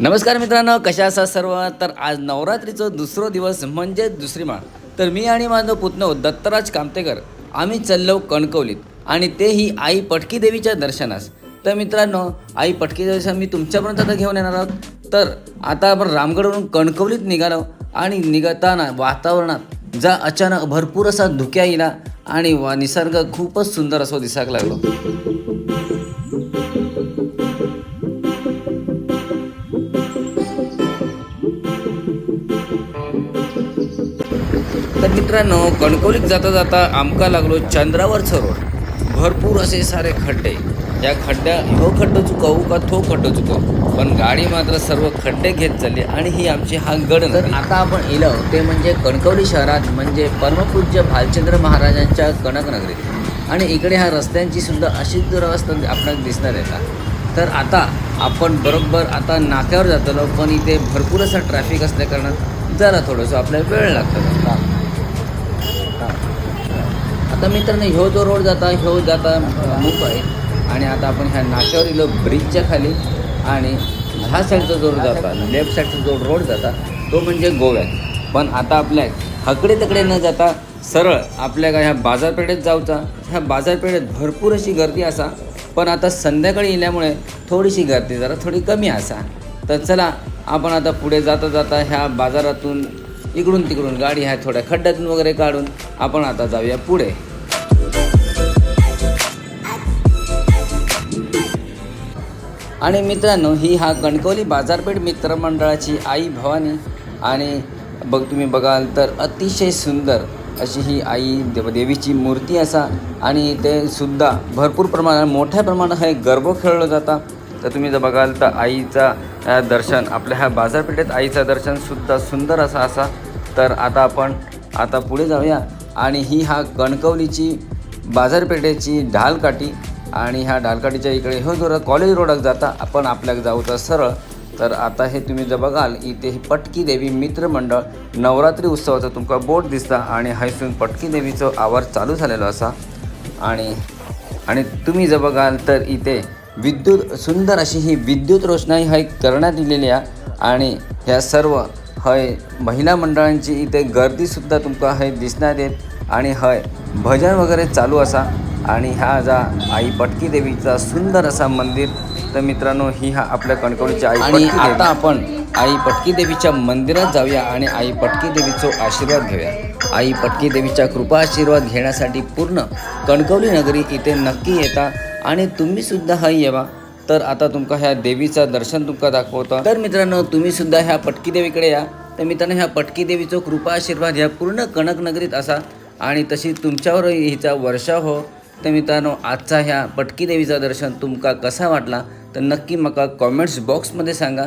नमस्कार मित्रांनो कशा असा सर्व? तर आज नवरात्रीचं दुसरं दिवस म्हणजे दुसरी माळ. तर मी आणि माझं पुतणव दत्तराज कामतेकर आम्ही चाललो कणकवलीत आणि तेही आई पटकी देवीच्या दर्शनास. तर मित्रांनो आई पटकी देवीचा मी तुमच्यापर्यंत आता घेऊन येणार आहोत. तर आता आपण रामगडवरून कणकवलीत निघालो आणि निघताना वातावरणात जा अचानक भरपूर असा धुक्या येला आणि निसर्ग खूपच सुंदर असं दिसायला लागलो. तर मित्रांनो कणकवलीत जाता जाता आमका लागलो चंद्रावरचं रोड. भरपूर असे सारे खड्डे. या खड्ड्या ह्यो खड्डो चुकावू का तो खड्डो चुकवू? पण गाडी मात्र सर्व खड्डे घेत चालली आणि ही आमची हा गड तर आता आपण इलो ते म्हणजे कणकवली शहरात म्हणजे परमपूज्य भालचंद्र महाराजांच्या कणकनगरीत आणि इकडे ह्या रस्त्यांची सुद्धा अशीच दुरावस्था आपल्याला दिसणार येतात तर आता आपण बरोबर आता नाक्यावर जातलो पण इथे भरपूर असा ट्रॅफिक असल्या कारणात जरा थोडंसं आपल्याला वेळ लागतो. आता मित्रांनो ह्यो जो रोड जाता ह्यो जाता मुंबई आणि आता आपण ह्या नाक्यावर इलो ब्रिजच्या खाली आणि ह्या साईडचा जो रोड जाता लेफ्ट साईडचा जो रोड जाता तो म्हणजे गोव्यात पण आता आपल्या हकडे तकडे न जाता सरळ आपल्या ह्या बाजारपेठेत जाऊचा. ह्या बाजारपेठेत भरपूर अशी गर्दी असा. पण आता संध्याकाळी येल्यामुळे थोडीशी गर्दी जरा थोडी कमी असा. तर चला आपण आता पुढे जाता जाता ह्या बाजारातून इकडून तिकडून गाडी ह्या थोड्या खड्ड्यातून वगैरे काढून आपण आता जाऊया पुढे. आणि मित्रांनो ही हा कणकवली बाजारपेठ मित्रमंडळाची आई भवानी. आणि बघ तुम्ही बघाल तर अतिशय सुंदर अशी ही आई देव देवीची मूर्ती असा. आणि ते सुद्धा भरपूर प्रमाणात मोठ्या प्रमाणात हे गर्भ खेळलं जाता. तर तुम्ही जर बघाल तर आईचा दर्शन आपल्या ह्या बाजारपेठेत आईचं दर्शनसुद्धा सुंदर असा असा. तर आता आपण आता पुढे जाऊया. आणि ही हा कणकवलीची बाजारपेठेची ढालकाठी आणि ह्या ढालकाठीच्या इकडे हो जरा कॉलेज रोडाक जाता आपण आपल्याक जाऊचा सरळ. तर आता हे तुम्ही जर बघाल इथे ही पटकी देवी मित्रमंडळ नवरात्री उत्सवाचं तुमका बोट दिसता आणि हायसून पटकी देवीचं आवार चालू झालेलो असा. आणि आणि तुम्ही जर बघाल तर इथे विद्युत सुंदर अशी ही विद्युत रोषणाई हाय करण्यात दिलेली आहे. आणि ह्या सर्व हय महिला मंडळांची इथे गर्दीसुद्धा तुमका हय दिसण्यात येत आणि हय भजन वगैरे चालू असा. आणि ह्या जा आई पटकी देवीचा सुंदर असा मंदिर. तर मित्रांनो ही हा आपल्या कणकवलीची आई आणि आता आपण आई पटकी देवीच्या मंदिरात जाऊया आणि आई पटकी देवीचा आशीर्वाद घेऊया. आई पटकी देवीच्या कृपा आशीर्वाद घेण्यासाठी पूर्ण कणकवली नगरी इथे नक्की येता. आणि तुम्ही सुद्धा हय येवा. तर आता तुमका ह्या देवीचं दर्शन तुमका दाखवतो. तर मित्रांनो तुम्ही सुद्धा ह्या पटकी देवीकडे या. तर मित्रांनो ह्या पटकी देवीचा कृपा आशीर्वाद ह्या पूर्ण कणक नगरीत असा आणि तशी तुमच्यावर हिचा वर्षा हो. तर मित्रांनो आजचा ह्या पटकी देवीचा दर्शन तुमका कसा वाटला? तर नक्की मका कॉमेंट्स बॉक्समध्ये सांगा.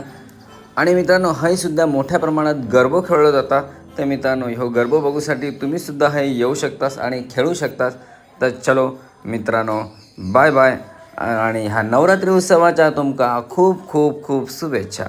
आणि मित्रांनो सुद्धा मोठ्या प्रमाणात गर्भ खेळला जाता. तर मित्रांनो ह्यो गर्भ बघूसाठी तुम्हीसुद्धा हे येऊ शकतास आणि खेळू शकतास. तर चलो मित्रांनो बाय बाय आणि ह्या नवरात्री उत्सवाच्या तुमकां खूप खूप खूप शुभेच्छा.